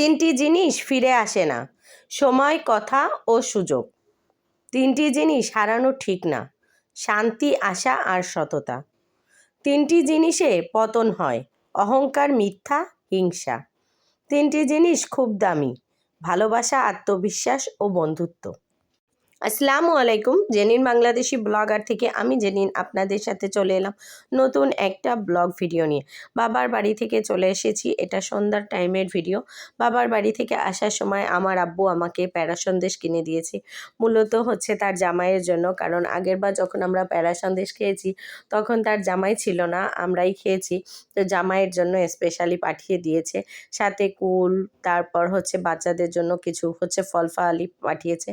তিনটি জিনিস ফিরে আসে না, সময়, কথা ও সুযোগ। তিনটি জিনিস হারানো ঠিক না, শান্তি, আশা আর সততা। তিনটি জিনিসে পতন হয়, অহংকার, মিথ্যা, হিংসা। তিনটি জিনিস খুব দামি, ভালোবাসা, আত্মবিশ্বাস ও বন্ধুত্ব। আসসালামু আলাইকুম। জেনিন বাংলাদেশি ব্লগার থেকে আমি জেনিন আপনাদের সাথে চলে এলাম নতুন একটা ব্লগ ভিডিও নিয়ে। বাবার বাড়ি থেকে চলে এসেছি, এটা সন্ধ্যার টাইমের ভিডিও। বাবার বাড়ি থেকে আসার সময় আমার আব্বু আমাকে প্যারা সন্দেশ কিনে দিয়েছে। মূলত হচ্ছে তার জামাইয়ের জন্য, কারণ আগেরবার যখন আমরা প্যারা সন্দেশ খেয়েছি, তখন তার জামাই ছিল না, আমরাই খেয়েছি। তো জামাইয়ের জন্য স্পেশালি পাঠিয়ে দিয়েছে। সাথে কুল, তারপর হচ্ছে বাচ্চাদের জন্য কিছু হচ্ছে ফল ফালি পাঠিয়েছে।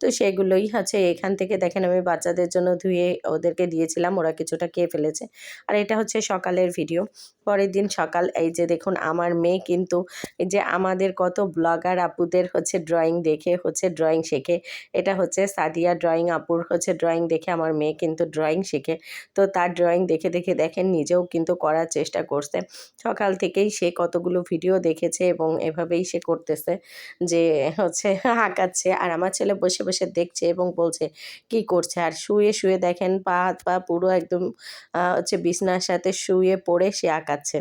তো সেগুলোই হচ্ছে এখান থেকে দেখেন আমি বাচ্চাদের জন্য ধুয়ে ওদেরকে দিয়েছিলাম, ওরা কিছুটা খেয়ে ফেলেছে। আর এটা হচ্ছে সকালের ভিডিও। পরের দিন সকাল, এই যে দেখুন, আমার মেয়ে কিন্তু, এই যে আমাদের কত ব্লগার আপুদের হচ্ছে ড্রয়িং দেখে, হচ্ছে ড্রয়িং শেখে। এটা হচ্ছে সাদিয়া ড্রয়িং আপুর হচ্ছে ড্রয়িং দেখে, আমার মেয়ে কিন্তু ড্রয়িং শেখে। তো তার ড্রয়িং দেখে দেখে দেখেন, নিজেও কিন্তু করার চেষ্টা করছে। সকাল থেকেই সে কতগুলো ভিডিও দেখেছে এবং এভাবেই সে করতেছে যে হচ্ছে আঁকাচ্ছে আর আমার ছেলে বসে বসে দেখছে এবং বলছে, কি করছে? আর শুয়ে শুয়ে দেখেন পা হাত পা পুরো একদম হচ্ছে বিছনার সাথে শুয়ে পড়ে সে আঁকাচ্ছে।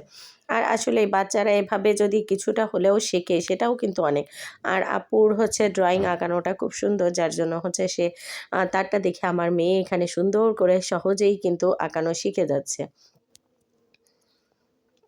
আর আসলে বাচ্চারা এভাবে যদি কিছুটা হলেও শেখে, সেটাও কিন্তু অনেক। আর আপুর হচ্ছে ড্রয়িং আঁকানোটা খুব সুন্দর, যার জন্য হচ্ছে সে তারটা দেখে আমার মেয়ে এখানে সুন্দর করে সহজেই কিন্তু আঁকানো শিখে যাচ্ছে।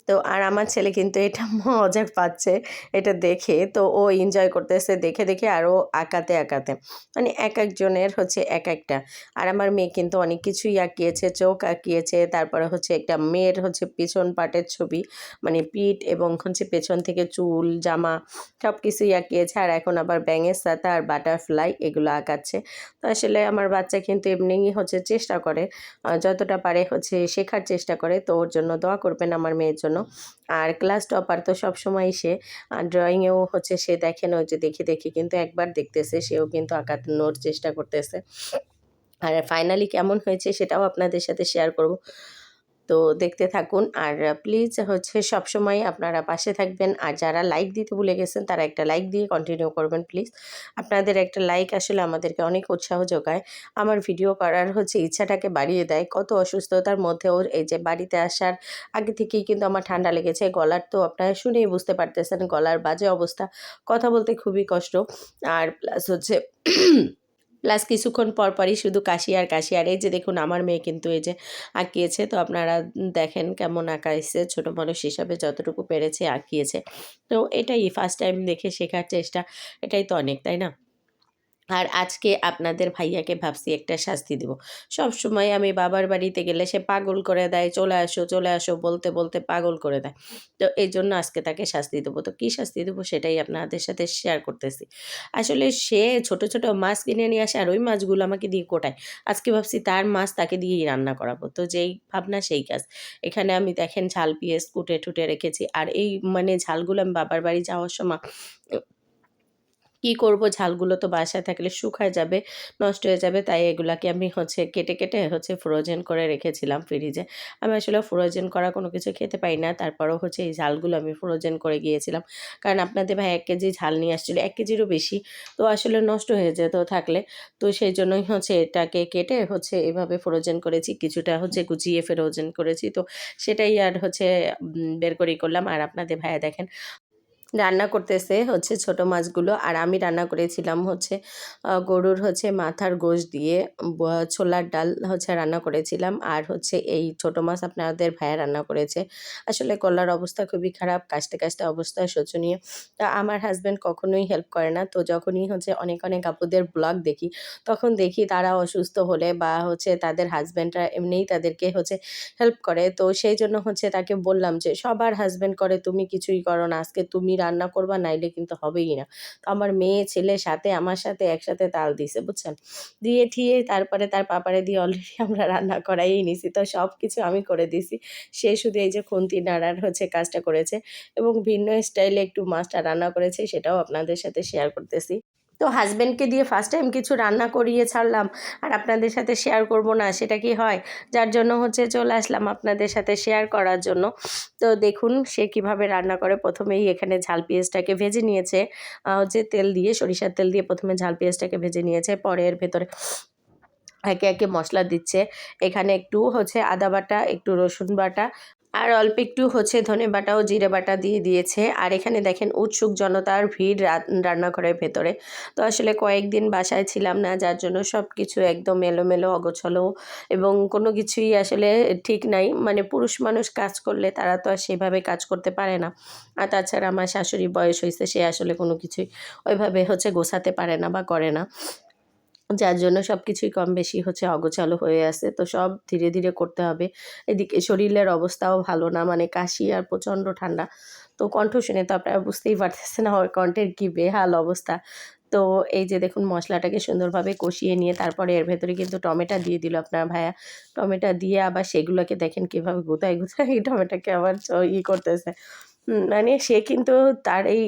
তো আর আমার ছেলে কিন্তু এটা মজা পাচ্ছে এটা দেখে। তো ও এনজয় করতেছে দেখে দেখে আরও আঁকাতে আঁকাতে। মানে এক একজনের হচ্ছে এক একটা। আর আমার মেয়ে কিন্তু অনেক কিছুই আঁকিয়েছে, চোখ আঁকিয়েছে, তারপরে হচ্ছে একটা মেয়ের হচ্ছে পেছন পাটের ছবি মানে পিঠ এবং হচ্ছে পেছন থেকে চুল, জামা সব কিছুই আঁকিয়েছে। আর এখন আবার ব্যাঙের সাথে আর বাটারফ্লাই এগুলো আঁকাচ্ছে। তো আসলে আমার বাচ্চা কিন্তু এমনিই হচ্ছে চেষ্টা করে যতটা পারে হচ্ছে শেখার চেষ্টা করে। তো ওর জন্য দোয়া করবেন আমার মেয়ের জন্য। আর ক্লাস টপার তো সবসময় সে ড্রয়িংয়েও হচ্ছে সে দেখে না যে দেখে দেখে কিন্তু একবার দেখতেছে, সেও কিন্তু আঁকানোর চেষ্টা করতেছে। আর ফাইনালি কেমন হয়েছে সেটাও আপনাদের সাথে শেয়ার করব। তো দেখতে থাকুন। আর প্লিজ হচ্ছে সবসময় আপনারা পাশে থাকবেন। আর যারা লাইক দিতে ভুলে গেছেন, তারা একটা লাইক দিয়ে কন্টিনিউ করবেন প্লিজ আপনাদের একটা লাইক আসলে আমাদেরকে অনেক উৎসাহ যোগায়। আমার ভিডিও করার হচ্ছে ইচ্ছাটাকে বাড়িয়ে দেয়। কত অসুস্থতার মধ্যেও এই যে বাড়িতে আসার আগে থেকেই কিন্তু আমার ঠান্ডা লেগেছে। গলার তো আপনারা শুনেই বুঝতে পারতেছেন গলার বাজে অবস্থা। কথা বলতে খুবই কষ্ট। আর প্লাস হচ্ছে প্লাস কিছুক্ষণ পর পরই শুধু কাশি আর কাশি। আর এই যে দেখুন, আমার মেয়ে কিন্তু এই যে আঁকিয়েছে। তো আপনারা দেখেন কেমন আঁকাইছে। ছোটো মানুষ হিসাবে যতটুকু পেরেছে আঁকিয়েছে। তো এটাই ফার্স্ট টাইম দেখে শেখার চেষ্টা। এটাই তো অনেক, তাই না? আর আজকে আপনাদের ভাইয়াকে ভাবছি একটা শাস্তি দেব। সব সময় আমি বাবার বাড়িতে গেলে সে পাগল করে দেয়, চলে আসো চলে আসো, বলতে বলতে পাগল করে দেয়। তো এই জন্য আজকে তাকে শাস্তি দেবো। তো কী শাস্তি দেবো সেটাই আপনাদের সাথে শেয়ার করতেছি। আসলে সে ছোট ছোট মাছ কিনে নিয়ে আসে আর ওই মাছগুলো আমাকে দিয়ে কোটায়। আজকে ভাবছি তার মাছ তাকে দিয়েই রান্না করাবো। তো যেই ভাবনা সেই কাজ। এখানে আমি দেখেন ঝাল, পিঁয়াজ কুটে টুটে রেখেছি। আর এই মানে ঝালগুলো আমি বাবার বাড়ি যাওয়ার সময় কি করব? ঝালগুলো তো বাসায় থাকলে শুকায় যাবে, নষ্ট হয়ে যাবে, তাই এগুলাকে আমি হচ্ছে কেটে কেটে হচ্ছে ফ্রোজেন করে রেখেছিলাম ফ্রিজে আমি আসলে ফ্রোজেন করা কোনো কিছু খেতে পাই না, তারপরও হচ্ছে এই ঝালগুলো আমি ফ্রোজেন করে গিয়েছিলাম। কারণ আপনাদের ভাই এক কেজি ঝাল নিয়ে আসছিল, এক কেজিরও বেশি, তো আসলে নষ্ট হয়ে যেত থাকলে। তো সেই জন্যই হচ্ছে এটাকে কেটে হচ্ছে এভাবে ফ্রোজেন করেছি, কিছুটা হচ্ছে কুচিয়ে ফ্রোজেন করেছি, তো সেটাই আর হচ্ছে বের করেই করলাম। আর আপনাদের ভাইয়া দেখেন রান্না করতেছে হচ্ছে ছোট মাছগুলো। আর আমি রান্না করেছিলাম হচ্ছে গরুর হচ্ছে মাথার গোশ দিয়ে ছোলার ডাল হচ্ছে রান্না করেছিলাম। আর হচ্ছে এই ছোট মাছ আপনাদের ভাইয়া রান্না করেছে। আসলে কলার অবস্থা খুবই খারাপ, কাশতে কাশতে অবস্থা শোচনীয়। তা আমার হাজব্যান্ড কখনোই হেল্প করে না। তো যখনই হচ্ছে অনেক অনেক আপুদের ব্লগ দেখি, তখন দেখি তারা অসুস্থ হলে বা হচ্ছে তাদের হাজব্যান্ডরা এমনিই তাদেরকে হচ্ছে হেল্প করে। তো সেই জন্য হচ্ছে তাকে বললাম যে, সবার হাজব্যান্ড করে, তুমি কিছুই করো না। আজকে তুমি রান্না করবা নাইলে কিন্তু হবেই না। তো আমার মেয়ে, ছেলে সাথে, আমার সাথে একসাথে তাল দিছে, বুঝছেন? দিয়ে ঠিয়ে তারপরে তার পাপারে দিয়ে অলরেডি আমরা রান্না করাই নিছি। তো সব কিছু আমি করে দিছি। সে শুধু এই যে খুন্তি নাড়ার হচ্ছে কাজটা করেছে এবং ভিন্ন স্টাইলে একটু মাছটা রান্না করেছে, সেটাও আপনাদের সাথে শেয়ার করতেছি। তো হাজব্যান্ডকে দিয়ে ফার্স্ট টাইম কিছু রান্না করিয়ে ছাড়লাম। আর আপনাদের সাথে শেয়ার করব না, সেটা কি হয়? যার জন্য হচ্ছে চলে আসলাম আপনাদের সাথে শেয়ার করার জন্য। তো দেখুন, সে কীভাবে রান্না করে। প্রথমেই এখানে ঝাল পেঁয়াজটাকে ভেজে নিয়েছে। হচ্ছে তেল দিয়ে, সরিষার তেল দিয়ে প্রথমে ঝাল পেঁয়াজটাকে ভেজে নিয়েছে। পরে এর ভেতরে একে একে মশলা দিচ্ছে। এখানে একটু হচ্ছে আদা বাটা, একটু রসুন বাটা আর অল্প একটু হচ্ছে ধনে বাটা ও জিরে বাটা দিয়ে দিয়েছে। আর এখানে দেখেন উৎসুক জনতার ভিড় রান্নাঘরের ভেতরে। তো আসলে কয়েকদিন বাসায় ছিলাম না, যার জন্য সব কিছু একদম এলোমেলো, অগোছলো এবং কোনো কিছুই আসলে ঠিক নাই। মানে পুরুষ মানুষ কাজ করলে তারা তো আর সেভাবে কাজ করতে পারে না। আর তাছাড়া আমার শাশুড়ি বয়স হয়েছে সে আসলে কোনো কিছুই ওইভাবে হচ্ছে গোছাতে পারে না বা করে না। যার জন্য সব কিছুই কম বেশি হচ্ছে, অগোছালো হয়ে আছে। তো সব ধীরে ধীরে করতে হবে। এদিকে শরীরের অবস্থাও ভালো না মানে কাশি আর প্রচণ্ড ঠান্ডা। তো কণ্ঠ শুনে তো আপনারা বুঝতেই পারতেছেন আমার কণ্ঠের কী বেহাল অবস্থা। তো এই যে দেখুন, মশলাটাকে সুন্দরভাবে কষিয়ে নিয়ে তারপরে এর ভেতরে কিন্তু টমেটো দিয়ে দিল আপনার ভাইয়া। টমেটো দিয়ে আবার সেগুলোকে দেখেন কীভাবে গোতায় গোতায় এই টমেটোকে আবার ই করতেছে। মানে সে কিন্তু তার এই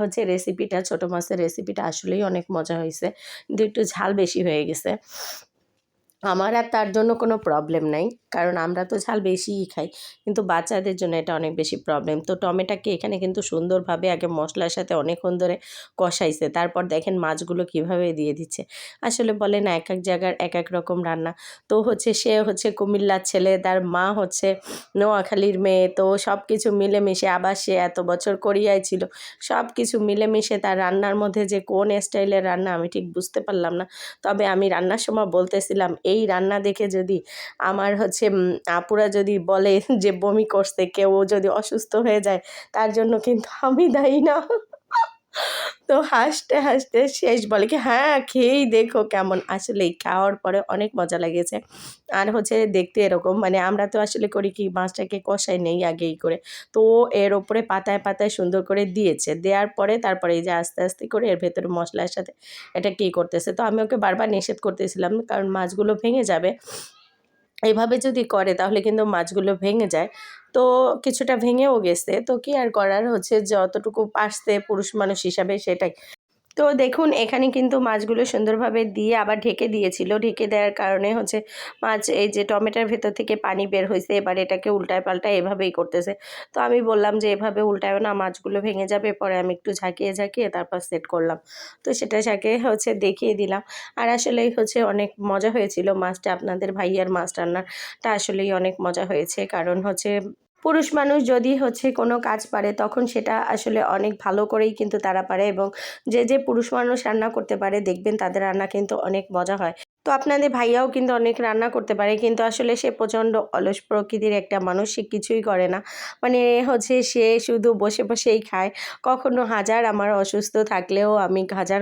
হচ্ছে রেসিপিটা ছোটো মাছের রেসিপিটা আসলেই অনেক মজা হয়েছে। কিন্তু একটু ঝাল বেশি হয়ে গেছে। আমার আর তার জন্য কোনো প্রবলেম নাই। কারণ আমরা তো ঝাল বেশিই খাই। কিন্তু বাচ্চাদের জন্য এটা অনেক বেশি প্রবলেম তো টমেটোকে এখানে কিন্তু সুন্দরভাবে আগে মশলার সাথে অনেকক্ষণ ধরে কষাইছে। তারপর দেখেন মাছগুলো কীভাবে দিয়ে দিচ্ছে। আসলে বলে না এক এক জায়গার এক এক রকম রান্না। তো হচ্ছে সে হচ্ছে কুমিল্লার ছেলে, তার মা হচ্ছে নোয়াখালীর মেয়ে। তো সব কিছু মিলেমিশে আবার সে এত বছর কোরিয়ায় ছিল। সব কিছু মিলেমিশে তার রান্নার মধ্যে যে কোন স্টাইলের রান্না আমি ঠিক বুঝতে পারলাম না। তবে আমি রান্নার সময় বলতেছিলাম, এই রান্না দেখে যদি আমার হচ্ছে উম, আপুরা যদি বলে যে বমি করছে কেউ যদি অসুস্থ হয়ে যায় তার জন্য কিন্তু আমি দায়ী না। তো হাসতে হাসতে শেষ বলে কি হ্যাঁ খেয়েই দেখো কেমন। আসলে খাওয়ার পরে অনেক মজা লেগেছে। আর হচ্ছে দেখতে এরকম মানে আমরা তো আসলে করি কি মাছটাকে কষাই নেই আগেই করে। তো এর ওপরে পাতায় পাতায় সুন্দর করে দিয়েছে। দেওয়ার পরে তারপরে এই যে আস্তে আস্তে করে এর ভেতরে মশলার সাথে এটা কী করতেছে তো আমি ওকে বারবার নিষেধ করতেছিলাম কারণ মাছগুলো ভেঙে যাবে। এভাবে যদি করে, তাহলে কিন্তু মাছগুলো ভেঙে যায়। তো কিছুটা ভেঙেও গেছে। তো কি আর করার হচ্ছে? যতটুকু পারছে পুরুষ মানুষ হিসাবে সেটাই। তো দেখুন, এখানে কিন্তু মাছগুলো সুন্দরভাবে দিয়ে আবার ঢেকে দিয়েছিল। ঢেকে দেওয়ার কারণে হচ্ছে মাছ এই যে টমেটোর ভেতর থেকে পানি বের হয়েছে, এবার এটাকে উল্টায় পাল্টায় এভাবেই করতেছে। তো আমি বললাম যে, এভাবে উল্টায় না, মাছগুলো ভেঙে যাবে, পরে আমি একটু ঝাঁকিয়ে ঝাঁকিয়ে তারপর সেট করলাম। তো সেটা ঝাঁকিয়ে হচ্ছে দেখিয়ে দিলাম। আর আসলেই হচ্ছে অনেক মজা হয়েছিল মাছটা, আপনাদের ভাইয়ার মাছ রান্নাটা আসলেই অনেক মজা হয়েছে। কারণ হচ্ছে পুরুষ মানুষ যদি হচ্ছে কোনো কাজ পারে, তখন সেটা আসলে অনেক ভালো করেই কিন্তু তারা পারে এবং যে যে পুরুষ মানুষ রান্না করতে পারে, দেখবেন তাদের রান্না কিন্তু অনেক মজা হয়। তো আপনাদের ভাইয়াও কিন্তু অনেক রান্না করতে পারে, কিন্তু আসলে সে প্রচণ্ড অলস প্রকৃতির একটা মানুষ, সে কিছুই করে না। মানে হচ্ছে সে শুধু বসে বসেই খায়। কখনো হাজার আমার অসুস্থ থাকলেও আমি হাজার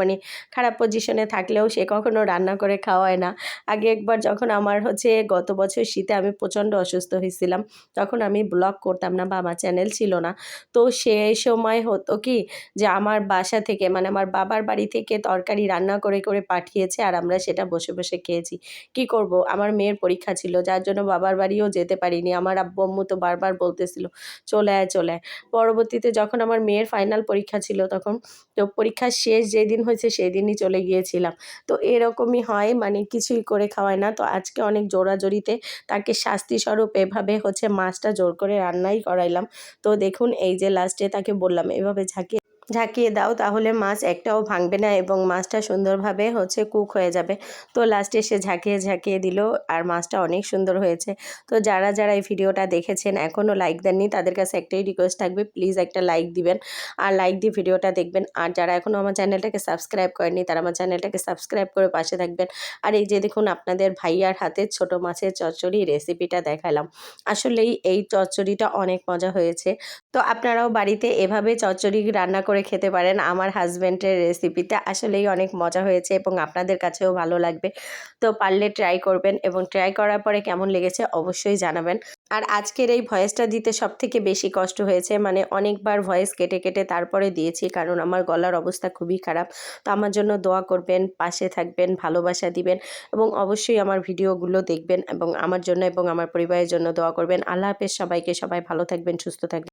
মানে খারাপ পজিশনে থাকলেও সে কখনো রান্না করে খাওয়ায় না। আগে একবার যখন আমার হচ্ছে গত বছর শীতে আমি প্রচণ্ড অসুস্থ হয়েছিলাম, তখন আমি ব্লগ করতাম না বা আমার চ্যানেল ছিল না। তো সেই সময় হতো কি যে আমার বাসা থেকে মানে আমার বাবার বাড়ি থেকে তরকারি রান্না করে করে পাঠিয়েছে আর আমরা সেটা বসে বসে খেয়েছি। কি করব? আমার মেয়ের পরীক্ষা ছিল, যার জন্য বাবার বাড়িও যেতে পারিনি। আমার আব্বু আম্মু তো বারবার বলতেছিল, চলে আয় চলে আয়। পরবর্তীতে যখন আমার মেয়ের ফাইনাল পরীক্ষা ছিল তখন, তো পরীক্ষার শেষ যেদিন হয়েছে সেই দিনই চলে গিয়েছিলাম। তো এরকমই হয় মানে কিছুই করে খাওয়ায় না। তো আজকে অনেক জোরাজোরিতে তাকে শাস্তি স্বরূপ এভাবে হচ্ছে মাছটা জোর করে রান্নাই করাইলাম। তো দেখুন, এই যে লাস্টে তাকে বললাম, এভাবে ঝাঁকিয়ে ঝাঁকিয়ে দাও, তাহলে মাছ একটাও ভাঙবে না এবং মাছটা সুন্দরভাবে হচ্ছে কুক হয়ে যাবে। তো লাস্টে সে ঝাঁকিয়ে ঝাঁকিয়ে দিল আর মাছটা অনেক সুন্দর হয়েছে। তো যারা যারা এই ভিডিওটা দেখেছেন, এখনও লাইক দেননি, তাদের কাছে একটাই রিকোয়েস্ট থাকবে প্লিজ একটা লাইক দিবেন। আর লাইক দিয়ে ভিডিওটা দেখবেন। আর যারা এখনও আমার চ্যানেলটাকে সাবস্ক্রাইব করেনি তারা আমার চ্যানেলটাকে সাবস্ক্রাইব করে পাশে থাকবেন। আর এই যে দেখুন, আপনাদের ভাইয়ার হাতে ছোট মাছের চচ্চড়ি রেসিপিটা দেখালাম। আসলেই এই চচ্চড়িটা অনেক মজা হয়েছে। তো আপনারাও বাড়িতে এভাবে চচ্চড়ি রান্না করে খেতে পারেন। আমার হাজব্যান্ডের রেসিপিতে আসলেই অনেক মজা হয়েছে এবং আপনাদের কাছেও ভালো লাগবে। তো পারলে ট্রাই করবেন এবং ট্রাই করার পরে কেমন লেগেছে অবশ্যই জানাবেন। আর আজকের এই ভয়েসটা দিতে সব থেকে বেশি কষ্ট হয়েছে মানে অনেকবার ভয়েস কেটে কেটে তারপরে দিয়েছি কারণ আমার গলার অবস্থা খুবই খারাপ। তো আমার জন্য দোয়া করবেন, পাশে থাকবেন, ভালোবাসা দিবেন এবং অবশ্যই আমার ভিডিওগুলো দেখবেন এবং আমার জন্য এবং আমার পরিবারের জন্য দোয়া করবেন। আল্লাহ হাফেজ, সবাইকে সবাই ভালো থাকবেন, সুস্থ থাকবেন।